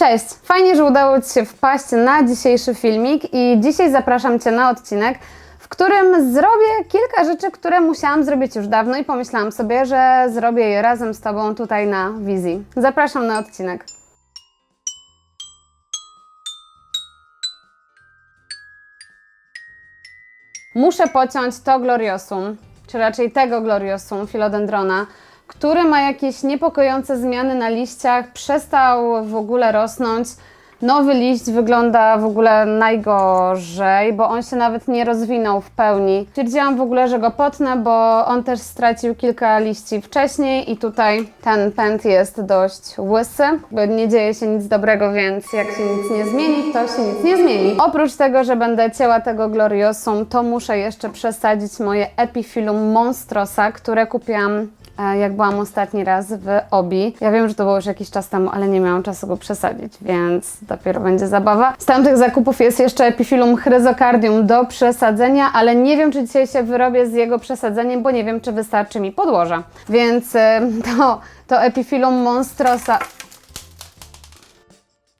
Cześć! Fajnie, że udało Ci się wpaść na dzisiejszy filmik i dzisiaj zapraszam Cię na odcinek, w którym zrobię kilka rzeczy, które musiałam zrobić już dawno i pomyślałam sobie, że zrobię je razem z Tobą tutaj na wizji. Zapraszam na odcinek. Muszę pociąć to gloriosum, czy raczej tego gloriosum, philodendrona, który ma jakieś niepokojące zmiany na liściach, przestał w ogóle rosnąć. Nowy liść wygląda w ogóle najgorzej, bo on się nawet nie rozwinął w pełni. Stwierdziłam w ogóle, że go potnę, bo on też stracił kilka liści wcześniej i tutaj ten pęd jest dość łysy. Nie dzieje się nic dobrego, więc jak się nic nie zmieni, to się nic nie zmieni. Oprócz tego, że będę cięła tego gloriosum, to muszę jeszcze przesadzić moje epifilum monstrosa, które kupiłam jak byłam ostatni raz w Obi. Ja wiem, że to było już jakiś czas temu, ale nie miałam czasu go przesadzić, więc dopiero będzie zabawa. Z tamtych zakupów jest jeszcze Epifilum chryzocardium do przesadzenia, ale nie wiem, czy dzisiaj się wyrobię z jego przesadzeniem, bo nie wiem, czy wystarczy mi podłoża. Więc e, to, to Epifilum monstrosa...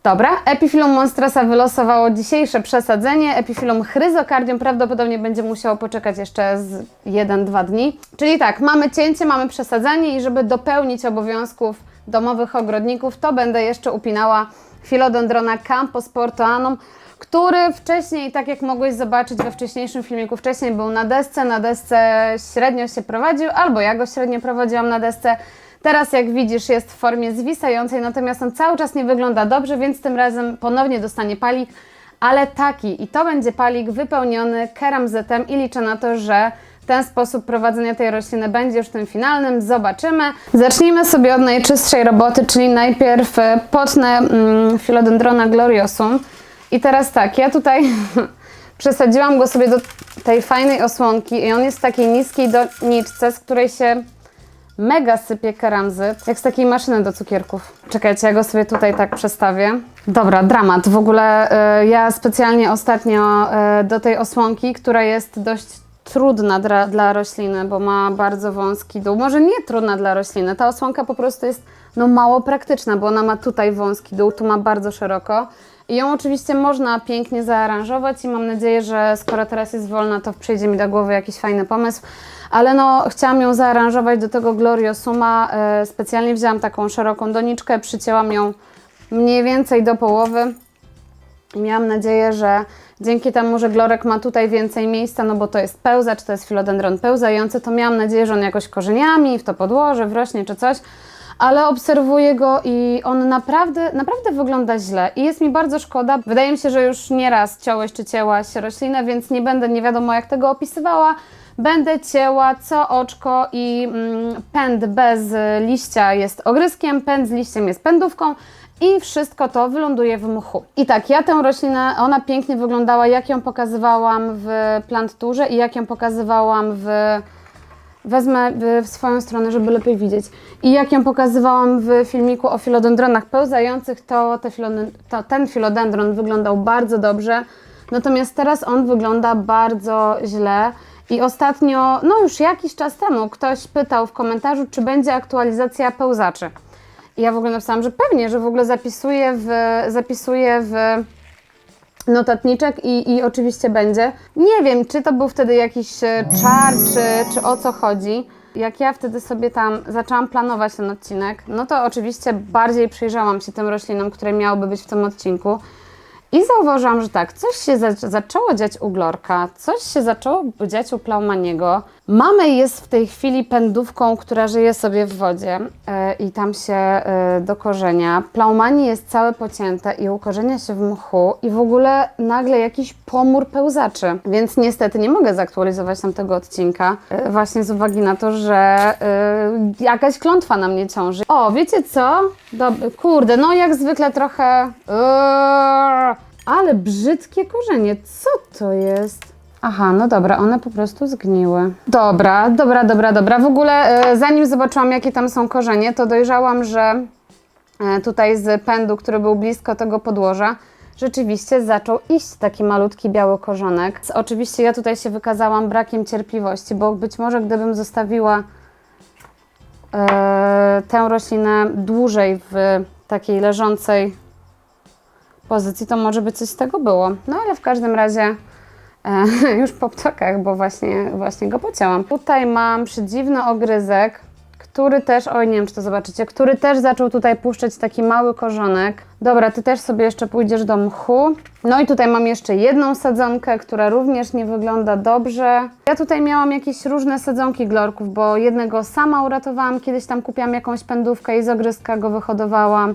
Dobra, Epifilum monstrosa wylosowało dzisiejsze przesadzenie. Epifilum chryzocardium prawdopodobnie będzie musiało poczekać jeszcze z 1-2 dni. Czyli tak, mamy cięcie, mamy przesadzenie i żeby dopełnić obowiązków domowych ogrodników, to będę jeszcze upinała Philodendrona camposportoanum, który wcześniej, tak jak mogłeś zobaczyć we wcześniejszym filmiku, wcześniej był na desce, na desce średnio się prowadził, albo ja go średnio prowadziłam na desce. Teraz, jak widzisz, jest w formie zwisającej, natomiast on cały czas nie wygląda dobrze, więc tym razem ponownie dostanie palik, ale taki. I to będzie palik wypełniony keramzytem i liczę na to, że ten sposób prowadzenia tej rośliny będzie już tym finalnym. Zobaczymy. Zacznijmy sobie od najczystszej roboty, czyli najpierw e, potnę mm, Philodendrona gloriosum. I teraz tak, ja tutaj przesadziłam go sobie do tej fajnej osłonki i on jest w takiej niskiej doniczce, z której się mega sypie keramzyt, jak z takiej maszyny do cukierków. Czekajcie, ja go sobie tutaj tak przestawię. Dobra, dramat. W ogóle y, ja specjalnie ostatnio y, do tej osłonki, która jest dość trudna dla, dla rośliny, bo ma bardzo wąski dół. Może nie trudna dla rośliny, ta osłonka po prostu jest no, mało praktyczna, bo ona ma tutaj wąski dół, tu ma bardzo szeroko. I ją oczywiście można pięknie zaaranżować i mam nadzieję, że skoro teraz jest wolna, to przyjdzie mi do głowy jakiś fajny pomysł. Ale no, chciałam ją zaaranżować do tego Gloriosuma. E, specjalnie wzięłam taką szeroką doniczkę, przycięłam ją mniej więcej do połowy. Miałam nadzieję, że dzięki temu, że Glorek ma tutaj więcej miejsca, no bo to jest pełzacz, to jest filodendron pełzający, to miałam nadzieję, że on jakoś korzeniami w to podłoże, wrośnie czy coś, ale obserwuję go i on naprawdę, naprawdę wygląda źle i jest mi bardzo szkoda. Wydaje mi się, że już nieraz ciąłeś czy cięłaś roślinę, więc nie będę nie wiadomo jak tego opisywała. Będę cięła co oczko i mm, pęd bez liścia jest ogryskiem, pęd z liściem jest pędówką i wszystko to wyląduje w mchu. I tak, ja tę roślinę, ona pięknie wyglądała, jak ją pokazywałam w planturze i jak ją pokazywałam w... Wezmę w swoją stronę, żeby lepiej widzieć. I jak ją pokazywałam w filmiku o filodendronach pełzających, to, te filodend- to ten filodendron wyglądał bardzo dobrze. Natomiast teraz on wygląda bardzo źle. I ostatnio, no już jakiś czas temu, ktoś pytał w komentarzu, czy będzie aktualizacja pełzaczy. I ja w ogóle napisałam, że pewnie, że w ogóle zapisuję w, zapisuję w notatniczek i, i oczywiście będzie. Nie wiem, czy to był wtedy jakiś e, czar, czy, czy o co chodzi. Jak ja wtedy sobie tam zaczęłam planować ten odcinek, no to oczywiście bardziej przyjrzałam się tym roślinom, które miałyby być w tym odcinku. I zauważyłam, że tak, coś się za zaczęło dziać u Glorka, coś się zaczęło dziać u Plaumaniego. Mamy jest w tej chwili pędówką, która żyje sobie w wodzie yy, i tam się yy, dokorzenia. Plaumani jest całe pocięte i ukorzenia się w mchu i w ogóle nagle jakiś pomór pełzaczy. Więc niestety nie mogę zaktualizować tamtego odcinka, yy, właśnie z uwagi na to, że jakaś klątwa na mnie ciąży. O, wiecie co? Dob kurde, no jak zwykle trochę... Ale brzydkie korzenie, co to jest? Aha, no dobra, one po prostu zgniły. Dobra, dobra, dobra, dobra. W ogóle e, zanim zobaczyłam, jakie tam są korzenie, to dojrzałam, że e, tutaj z pędu, który był blisko tego podłoża, rzeczywiście zaczął iść taki malutki biały korzonek. Oczywiście ja tutaj się wykazałam brakiem cierpliwości, bo być może gdybym zostawiła e, tę roślinę dłużej w takiej leżącej pozycji, to może by coś z tego było. No ale w każdym razie już po ptokach, bo właśnie, właśnie go pocięłam. Tutaj mam przedziwny ogryzek, który też, oj nie wiem czy to zobaczycie, który też zaczął tutaj puszczać taki mały korzonek. Dobra, ty też sobie jeszcze pójdziesz do mchu. No i tutaj mam jeszcze jedną sadzonkę, która również nie wygląda dobrze. Ja tutaj miałam jakieś różne sadzonki glorków, bo jednego sama uratowałam, kiedyś tam kupiłam jakąś pędówkę i z ogryzka go wyhodowałam.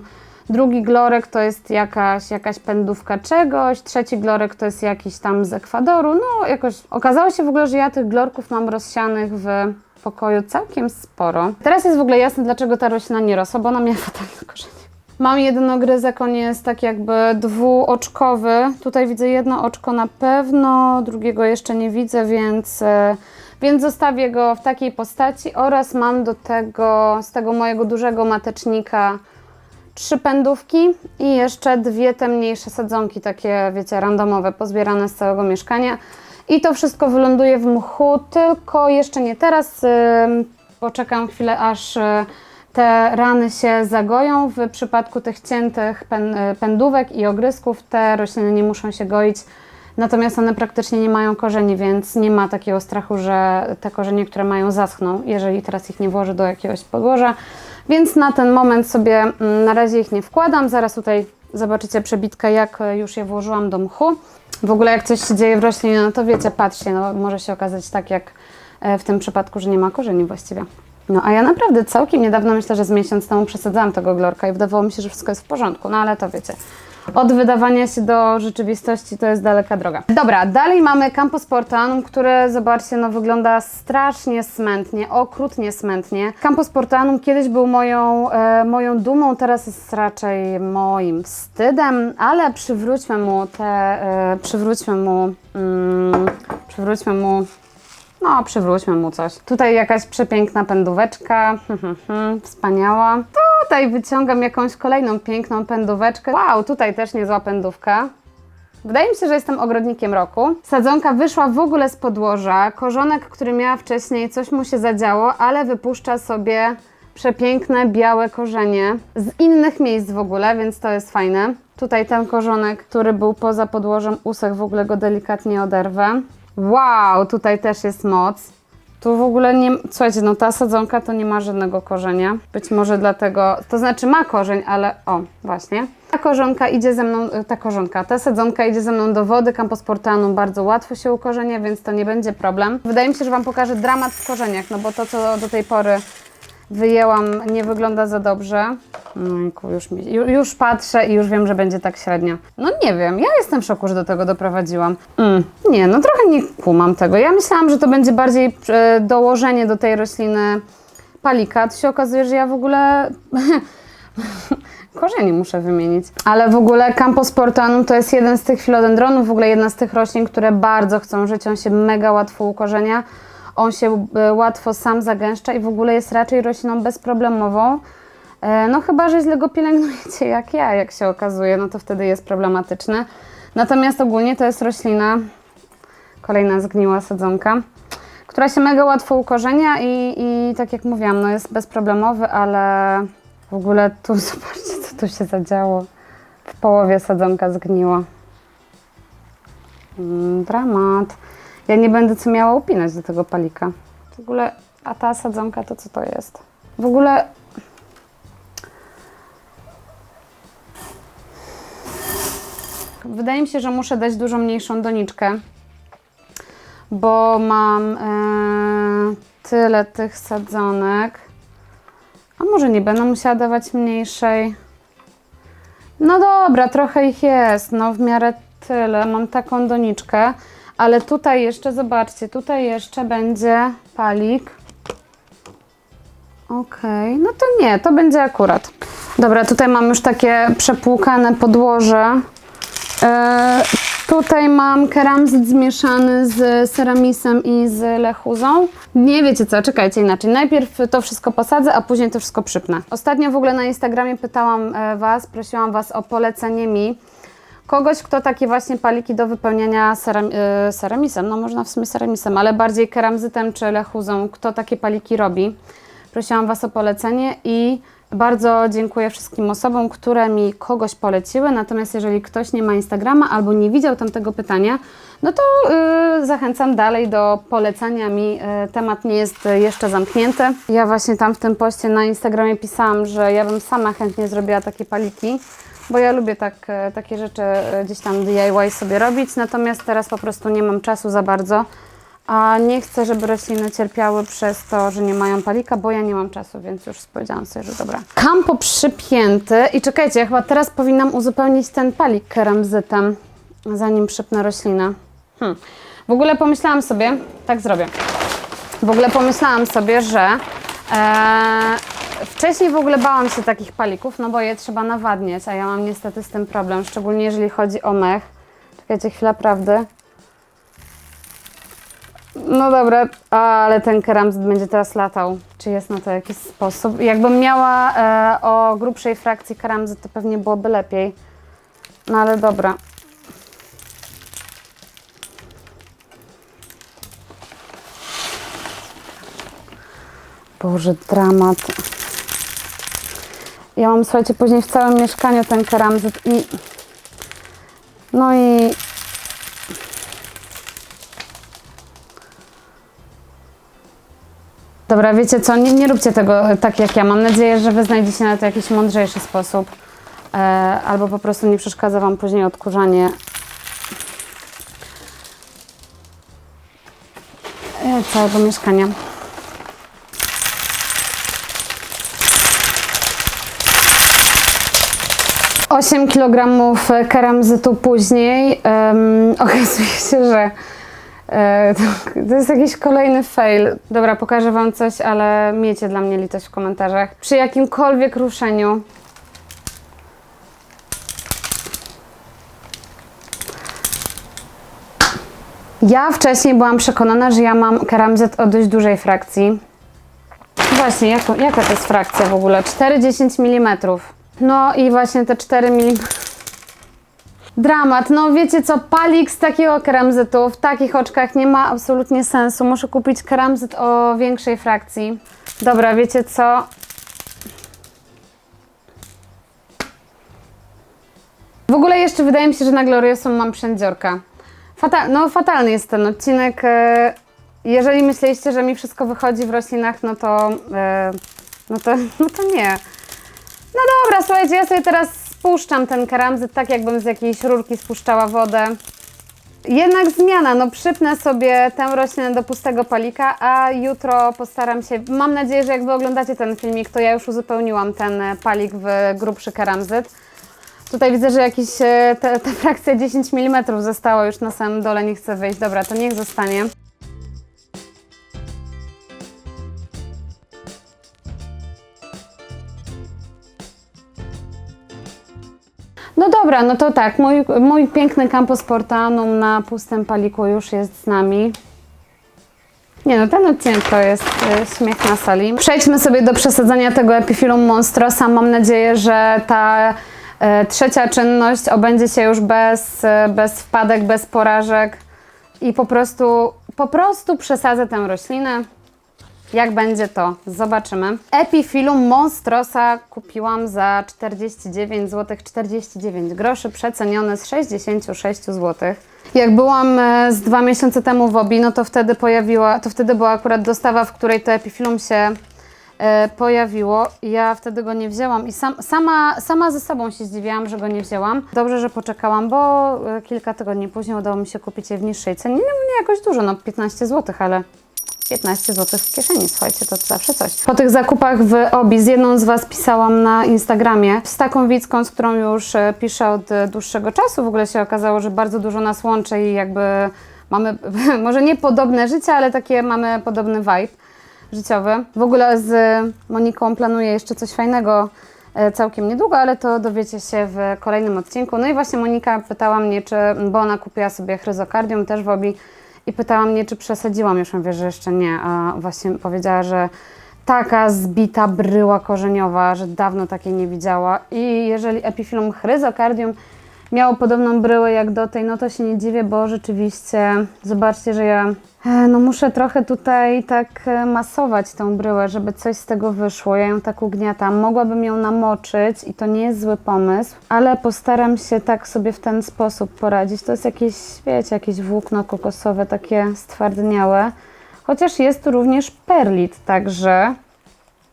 Drugi glorek to jest jakaś, jakaś pędówka czegoś, trzeci glorek to jest jakiś tam z Ekwadoru. No jakoś okazało się w ogóle, że ja tych glorków mam rozsianych w pokoju całkiem sporo. Teraz jest w ogóle jasne, dlaczego ta roślina nie rosła, bo ona miała fatalne korzenie. Mam jeden ogryzek, on jest tak jakby dwuoczkowy. Tutaj widzę jedno oczko na pewno, drugiego jeszcze nie widzę, więc, e, więc zostawię go w takiej postaci oraz mam do tego, z tego mojego dużego matecznika trzy pędówki i jeszcze dwie te mniejsze sadzonki, takie wiecie, randomowe, pozbierane z całego mieszkania. I to wszystko wyląduje w mchu, tylko jeszcze nie teraz. Poczekam chwilę, aż y, te rany się zagoją. W przypadku tych ciętych y, pędówek i ogrysków te rośliny nie muszą się goić. Natomiast one praktycznie nie mają korzeni, więc nie ma takiego strachu, że te korzenie, które mają, zaschną, jeżeli teraz ich nie włożę do jakiegoś podłoża. Więc na ten moment sobie mm, na razie ich nie wkładam. Zaraz tutaj zobaczycie przebitkę, jak e, już je włożyłam do mchu. W ogóle jak coś się dzieje w roślinie, no to wiecie, patrzcie, no może się okazać tak jak e, w tym przypadku, że nie ma korzeni właściwie. No a ja naprawdę całkiem niedawno, myślę, że z miesiąc temu przesadzałam tego glorka i wydawało mi się, że wszystko jest w porządku, no ale to wiecie. Od wydawania się do rzeczywistości to jest daleka droga. Dobra, dalej mamy Campus Portanum, które zobaczcie, no wygląda strasznie smętnie, okrutnie smętnie. Campus Portanum kiedyś był moją, e, moją dumą, teraz jest raczej moim wstydem, ale przywróćmy mu te, e, przywróćmy mu, mm, przywróćmy mu no, przywróćmy mu coś. Tutaj jakaś przepiękna pędóweczka. Wspaniała. Tutaj wyciągam jakąś kolejną piękną pędóweczkę. Wow, tutaj też niezła pędówka. Wydaje mi się, że jestem ogrodnikiem roku. Sadzonka wyszła w ogóle z podłoża. Korzonek, który miała wcześniej, coś mu się zadziało, ale wypuszcza sobie przepiękne, białe korzenie z innych miejsc w ogóle, więc to jest fajne. Tutaj ten korzonek, który był poza podłożem, usek w ogóle go delikatnie oderwę. Wow, tutaj też jest moc. Tu w ogóle nie. Słuchajcie, no ta sadzonka to nie ma żadnego korzenia. Być może dlatego. To znaczy ma korzeń, ale o, właśnie. Ta korzonka idzie ze mną. y, Ta korzonka, ta sadzonka idzie ze mną do wody. Camposportanum bardzo łatwo się ukorzenia, więc to nie będzie problem. Wydaje mi się, że Wam pokażę dramat w korzeniach, no bo to, co do tej pory wyjęłam, nie wygląda za dobrze. No, już, mi, ju- już patrzę i już wiem, że będzie tak średnio. No nie wiem, ja jestem w szoku, że do tego doprowadziłam. Mm, nie, no trochę nie kumam tego. Ja myślałam, że to będzie bardziej e, dołożenie do tej rośliny palika. To się okazuje, że ja w ogóle korzenie muszę wymienić. Ale w ogóle Camposportanum to jest jeden z tych filodendronów, w ogóle jedna z tych roślin, które bardzo chcą żyć. On się mega łatwo ukorzenia. On się e, łatwo sam zagęszcza i w ogóle jest raczej rośliną bezproblemową. E, No chyba, że źle go pielęgnujecie jak ja, jak się okazuje, no to wtedy jest problematyczne. Natomiast ogólnie to jest roślina, kolejna zgniła sadzonka, która się mega łatwo ukorzenia i, i tak jak mówiłam, no jest bezproblemowy, ale w ogóle tu zobaczcie, co tu się zadziało. W połowie sadzonka zgniła. Mm, Dramat. Ja nie będę co miała upinać do tego palika. W ogóle, a ta sadzonka to co to jest? W ogóle Wydaje mi się, że muszę dać dużo mniejszą doniczkę, bo mam e, tyle tych sadzonek. A może nie będę musiała dawać mniejszej? No dobra, trochę ich jest, no w miarę tyle. Mam taką doniczkę, ale tutaj jeszcze, zobaczcie, tutaj jeszcze będzie palik. Okej, no to nie, to będzie akurat. Dobra, tutaj mam już takie przepłukane podłoże. E, tutaj mam keramzyt zmieszany z ceramisem i z lechuzą. Nie wiecie co, czekajcie inaczej. Najpierw to wszystko posadzę, a później to wszystko przypnę. Ostatnio w ogóle na Instagramie pytałam e, Was, prosiłam Was o polecenie mi kogoś, kto takie właśnie paliki do wypełniania ceram, e, ceramisem, no można w sumie ceramisem, ale bardziej keramzytem czy lechuzą, kto takie paliki robi. Prosiłam Was o polecenie i Bardzo dziękuję wszystkim osobom, które mi kogoś poleciły. Natomiast jeżeli ktoś nie ma Instagrama albo nie widział tamtego pytania, no to yy, zachęcam dalej do polecania mi. Yy, temat nie jest jeszcze zamknięty. Ja właśnie tam w tym poście na Instagramie pisałam, że ja bym sama chętnie zrobiła takie paliki, bo ja lubię tak, e, takie rzeczy e, gdzieś tam DIY sobie robić. Natomiast teraz po prostu nie mam czasu za bardzo. A nie chcę, żeby rośliny cierpiały przez to, że nie mają palika, bo ja nie mam czasu, więc już powiedziałam sobie, że dobra. Kampo przypięty i czekajcie, ja chyba teraz powinnam uzupełnić ten palik keramzytem, zanim przypnę roślinę. Hmm. W ogóle pomyślałam sobie, tak zrobię. W ogóle pomyślałam sobie, że e, wcześniej w ogóle bałam się takich palików, no bo je trzeba nawadniać, a ja mam niestety z tym problem, szczególnie jeżeli chodzi o mech. Czekajcie chwilę prawdy. No dobra, ale ten keramzyt będzie teraz latał. Czy jest na to jakiś sposób? Jakbym miała e, o grubszej frakcji keramzyt, to pewnie byłoby lepiej. No ale dobra. Boże, dramat. Ja mam, słuchajcie, później w całym mieszkaniu ten keramzyt i... No i Dobra, wiecie co, nie, nie róbcie tego tak jak ja. Mam nadzieję, że wy znajdziecie na to jakiś mądrzejszy sposób. E, albo po prostu nie przeszkadza wam później odkurzanie e, całego mieszkania. Osiem kilogramów keramzytu później um, okazuje się, że E, To, jest jakiś kolejny fail. Dobra, pokażę Wam coś, ale miejcie dla mnie litość w komentarzach. Przy jakimkolwiek ruszeniu. Ja wcześniej byłam przekonana, że ja mam keramzyt o dość dużej frakcji. Właśnie, jako, jaka to jest frakcja w ogóle? 4-10 mm. No i właśnie te 4 mm. Dramat. No wiecie co, palik z takiego keramzytu w takich oczkach nie ma absolutnie sensu. Muszę kupić keramzyt o większej frakcji. Dobra, wiecie co? W ogóle jeszcze wydaje mi się, że na Gloriosum mam przędziorka. Fatal, no fatalny jest ten odcinek. e, Jeżeli myśleliście, że mi wszystko wychodzi w roślinach, no to, e, no to, no to nie. No dobra, słuchajcie, ja sobie teraz spuszczam ten keramzyt tak, jakbym z jakiejś rurki spuszczała wodę. Jednak zmiana, no przypnę sobie tę roślinę do pustego palika, a jutro postaram się, mam nadzieję, że jak Wy oglądacie ten filmik, to ja już uzupełniłam ten e, palik w grubszy keramzyt. Tutaj widzę, że jakieś, e, te, ta frakcja 10 mm została już na samym dole, nie chcę wyjść. Dobra, to niech zostanie. No dobra, no to tak, mój, mój piękny Campus Portanum na pustym paliku już jest z nami. Nie no, ten odcinek to jest y, śmiech na sali. Przejdźmy sobie do przesadzenia tego Epifilum Monstrosa. Mam nadzieję, że ta e, trzecia czynność obędzie się już bez, e, bez wpadek, bez porażek i po prostu, po prostu przesadzę tę roślinę. Jak będzie to? Zobaczymy. Epifilum Monstrosa kupiłam za 49 zł 49 groszy, przecenione z 66 zł. Jak byłam e, z dwa miesiące temu w Obi, no to wtedy pojawiła, to wtedy była akurat dostawa, w której to Epifilum się e, pojawiło. Ja wtedy go nie wzięłam i sam, sama, sama ze sobą się zdziwiłam, że go nie wzięłam. Dobrze, że poczekałam, bo e, kilka tygodni później udało mi się kupić je w niższej cenie. Nie, nie jakoś dużo, no 15 zł, ale 15 zł w kieszeni, słuchajcie, to zawsze coś. Po tych zakupach w Obi z jedną z Was pisałam na Instagramie, z taką widzką, z którą już e, piszę od e, dłuższego czasu. W ogóle się okazało, że bardzo dużo nas łączy i jakby mamy, może nie podobne życie, ale takie mamy podobny vibe życiowy. W ogóle z Moniką planuję jeszcze coś fajnego e, całkiem niedługo, ale to dowiecie się w kolejnym odcinku. No i właśnie Monika pytała mnie, czy, bo ona kupiła sobie chryzokardium też w Obi i pytała mnie, czy przesadziłam. Już mówię, że jeszcze nie, a właśnie powiedziała, że taka zbita bryła korzeniowa, że dawno takiej nie widziała. I jeżeli epifilum chryzokardium miało podobną bryłę jak do tej, no to się nie dziwię, bo rzeczywiście zobaczcie, że ja e, no muszę trochę tutaj tak e, masować tą bryłę, żeby coś z tego wyszło. Ja ją tak ugniatam. Mogłabym ją namoczyć i to nie jest zły pomysł, ale postaram się tak sobie w ten sposób poradzić. To jest jakieś, wiecie, jakieś włókno kokosowe, takie stwardniałe. Chociaż jest tu również perlit, także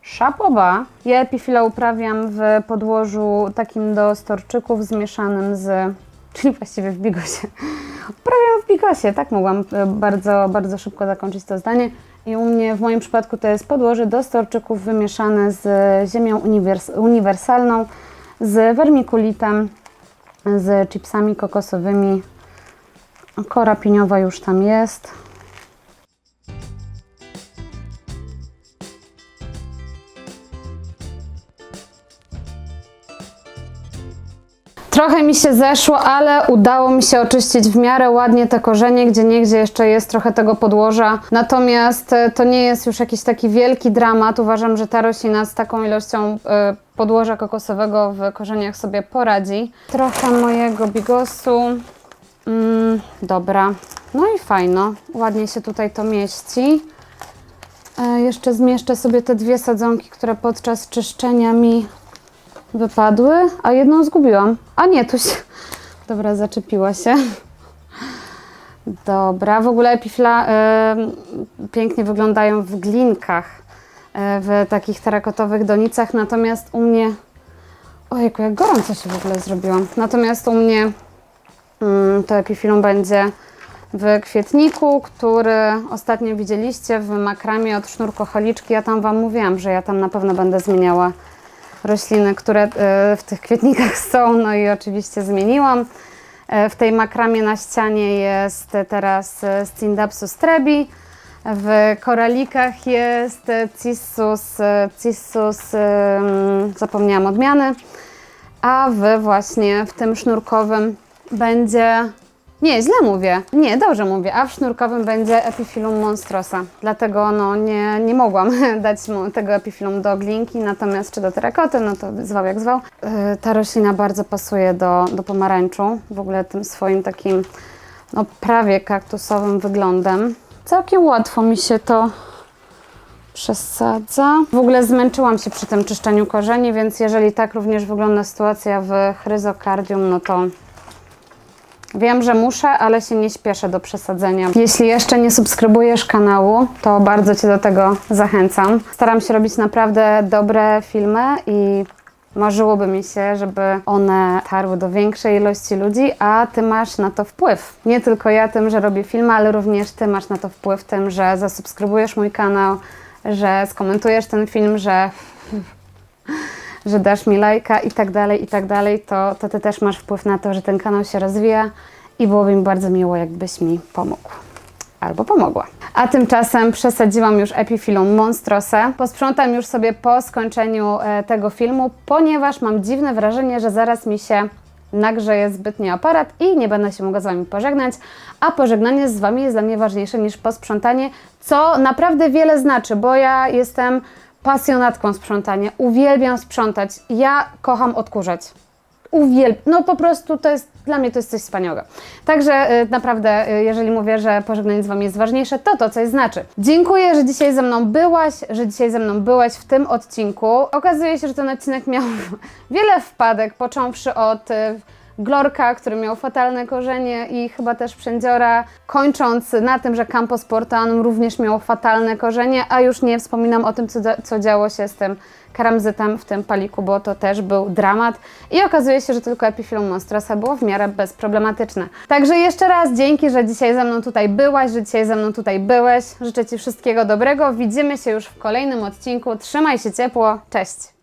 Szapoba. Ja epifila uprawiam w podłożu takim do storczyków zmieszanym z, czyli właściwie w bigosie. Uprawiam w bigosie, tak mogłam e, bardzo, bardzo szybko zakończyć to zdanie. I u mnie, w moim przypadku to jest podłoże do storczyków wymieszane z ziemią uniwers uniwersalną, z wermikulitem, z chipsami kokosowymi. Kora piniowa już tam jest. Trochę mi się zeszło, ale udało mi się oczyścić w miarę ładnie te korzenie, gdzie niegdzie jeszcze jest trochę tego podłoża. Natomiast e, to nie jest już jakiś taki wielki dramat. Uważam, że ta roślina z taką ilością e, podłoża kokosowego w korzeniach sobie poradzi. Trochę mojego bigosu. Mm, dobra. No i fajno. Ładnie się tutaj to mieści. E, jeszcze zmieszczę sobie te dwie sadzonki, które podczas czyszczenia mi wypadły, a jedną zgubiłam. A nie, tu się... Dobra, zaczepiła się. Dobra, w ogóle epifla y, pięknie wyglądają w glinkach, y, w takich terakotowych donicach, natomiast u mnie... Ojejku, jak gorąco się w ogóle zrobiłam. Natomiast u mnie mm, to epifilum będzie w kwietniku, który ostatnio widzieliście w makramie od sznurkocholiczki. Ja tam Wam mówiłam, że ja tam na pewno będę zmieniała rośliny, które e, w tych kwietnikach są, no i oczywiście zmieniłam. E, w tej makramie na ścianie jest teraz e, Scindapsus trebi, w koralikach jest Cissus, Cissus zapomniałam odmiany, a w właśnie w tym sznurkowym będzie nie, źle mówię. Nie, dobrze mówię. A w sznurkowym będzie Epifilum monstrosa. Dlatego no, nie, nie mogłam dać tego Epifilum do glinki, natomiast czy do terakoty, no to zwał jak zwał. Yy, ta roślina bardzo pasuje do, do pomarańczu. W ogóle tym swoim takim no, prawie kaktusowym wyglądem. Całkiem łatwo mi się to przesadza. W ogóle zmęczyłam się przy tym czyszczeniu korzeni, więc jeżeli tak również wygląda sytuacja w chryzokardium, no to Wiem, że muszę, ale się nie śpieszę do przesadzenia. Jeśli jeszcze nie subskrybujesz kanału, to bardzo Cię do tego zachęcam. Staram się robić naprawdę dobre filmy i marzyłoby mi się, żeby one tarły do większej ilości ludzi, a Ty masz na to wpływ. Nie tylko ja tym, że robię filmy, ale również Ty masz na to wpływ tym, że zasubskrybujesz mój kanał, że skomentujesz ten film, że że dasz mi lajka i tak dalej, i tak dalej, to, to Ty też masz wpływ na to, że ten kanał się rozwija i byłoby mi bardzo miło, jakbyś mi pomógł. Albo pomogła. A tymczasem przesadziłam już Epifilum monstrosę. Posprzątam już sobie po skończeniu e, tego filmu, ponieważ mam dziwne wrażenie, że zaraz mi się nagrzeje zbytnio aparat i nie będę się mogła z Wami pożegnać, a pożegnanie z Wami jest dla mnie ważniejsze niż posprzątanie, co naprawdę wiele znaczy, bo ja jestem pasjonatką sprzątania. Uwielbiam sprzątać. Ja kocham odkurzać. Uwielbiam. No po prostu to jest, dla mnie to jest coś wspaniałego. Także y, naprawdę, y, jeżeli mówię, że pożegnanie z Wami jest ważniejsze, to to coś znaczy. Dziękuję, że dzisiaj ze mną byłaś, że dzisiaj ze mną byłaś w tym odcinku. Okazuje się, że ten odcinek miał wiele wpadek, począwszy od... Y, Glorka, który miał fatalne korzenie i chyba też Przędziora, kończąc na tym, że Campo Sportanum również miał fatalne korzenie, a już nie wspominam o tym, co, co działo się z tym karamzytem w tym paliku, bo to też był dramat i okazuje się, że tylko Epifilum Monstrosa było w miarę bezproblematyczne. Także jeszcze raz dzięki, że dzisiaj ze mną tutaj byłaś, że dzisiaj ze mną tutaj byłeś. Życzę Ci wszystkiego dobrego. Widzimy się już w kolejnym odcinku. Trzymaj się ciepło. Cześć!